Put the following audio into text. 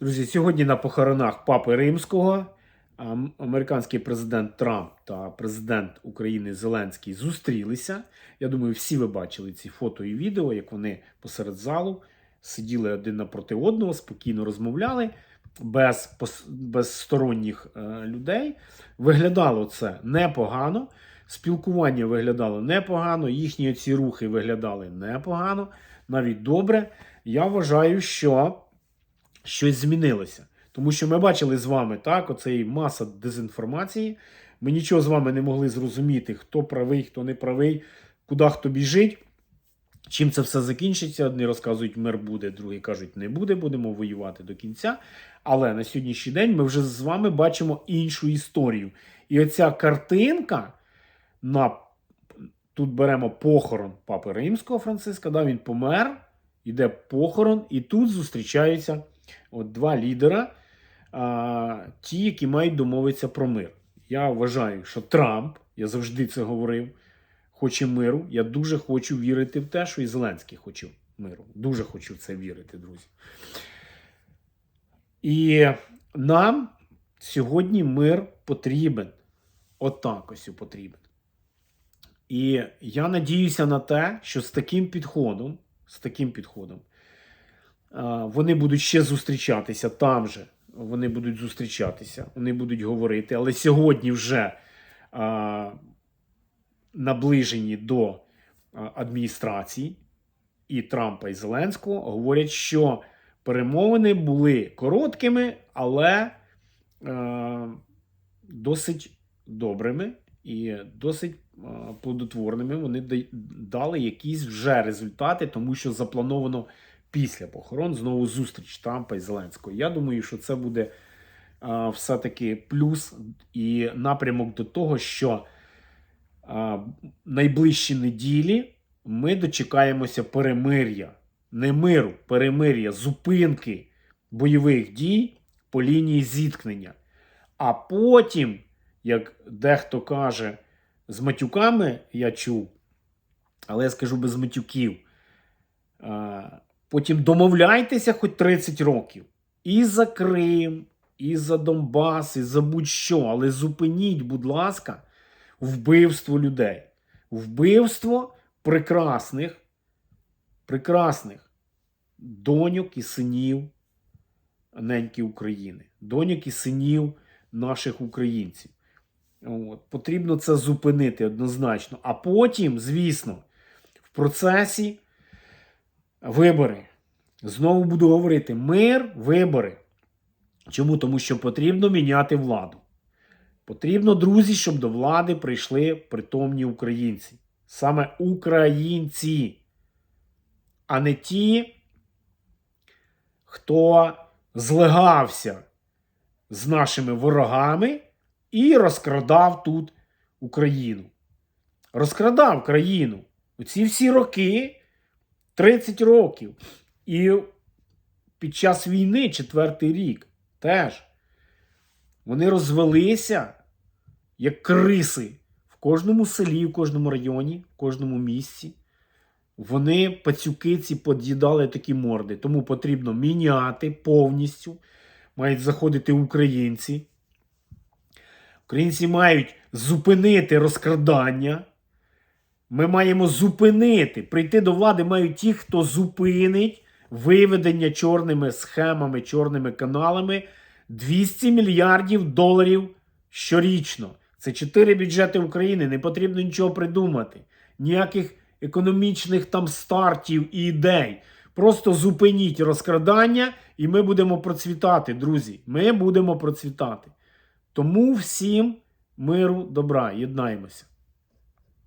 Друзі, сьогодні на похоронах Папи Римського американський президент Трамп та президент України Зеленський зустрілися. Я думаю, всі ви бачили ці фото і відео, як вони посеред залу сиділи один напроти одного, спокійно розмовляли без, без сторонніх е, людей. Виглядало це непогано. Спілкування виглядало непогано, їхні ці рухи виглядали непогано, навіть добре. Я вважаю, що щось змінилося. Тому що ми бачили з вами так, оцей маса дезінформації. Ми нічого з вами не могли зрозуміти, хто правий, хто не правий, куди хто біжить. Чим це все закінчиться? Одні розказують, мир буде, другі кажуть, не буде, будемо воювати до кінця. Але на сьогоднішній день ми вже з вами бачимо іншу історію. І оця картинка на тут беремо похорон Папи Римського Франциска, да, він помер, йде похорон, і тут зустрічаються от два лідера, а, ті, які мають домовитися про мир. Я вважаю, що Трамп, я завжди це говорив, хоче миру. Я дуже хочу вірити в те, що і Зеленський хоче миру. Дуже хочу в це вірити, друзі. І нам сьогодні мир потрібен. Отак ось потрібен. І я надіюся на те, що з таким підходом, з таким підходом, вони будуть ще зустрічатися там же. Вони будуть зустрічатися, вони будуть говорити, але сьогодні вже а, наближені до адміністрації і Трампа і Зеленського говорять, що перемовини були короткими, але е, досить добрими і досить е, плодотворними. Вони дали якісь вже результати, тому що заплановано після похорон знову зустріч Трампа і Зеленського. Я думаю, що це буде все-таки плюс і напрямок до того, що е, найближчі неділі ми дочекаємося перемир'я, не миру, перемир'я, зупинки бойових дій по лінії зіткнення. А потім, як дехто каже, з матюками я чув, але я скажу без матюків. Потім домовляйтеся хоч 30 років. І за Крим, і за Донбас, і за будь-що. Але зупиніть, будь ласка, вбивство людей. Вбивство прекрасних, прекрасних доньок і синів неньки України, доньок і синів наших українців. От. Потрібно це зупинити однозначно. А потім, звісно, в процесі вибори. Знову буду говорити: мир, вибори. Чому? Тому що потрібно міняти владу. Потрібно, друзі, щоб до влади прийшли притомні українці. Саме українці, а не ті, хто злегався з нашими ворогами і розкрадав тут Україну. Розкрадав країну. Оці всі роки, 30 років. І під час війни, четвертий рік, теж. Вони розвелися як криси в кожному селі, в кожному районі, в кожному місці. Вони пацюки ці под'їдали такі морди. Тому потрібно міняти повністю. Мають заходити українці. Українці мають зупинити розкрадання. Ми маємо зупинити, прийти до влади мають ті, хто зупинить виведення чорними схемами, чорними каналами 200 мільярдів доларів щорічно. Це чотири бюджети України. Не потрібно нічого придумати. Ніяких економічних там стартів і ідей. Просто зупиніть розкрадання, і ми будемо процвітати, друзі. Ми будемо процвітати. Тому всім миру, добра, єднаємося.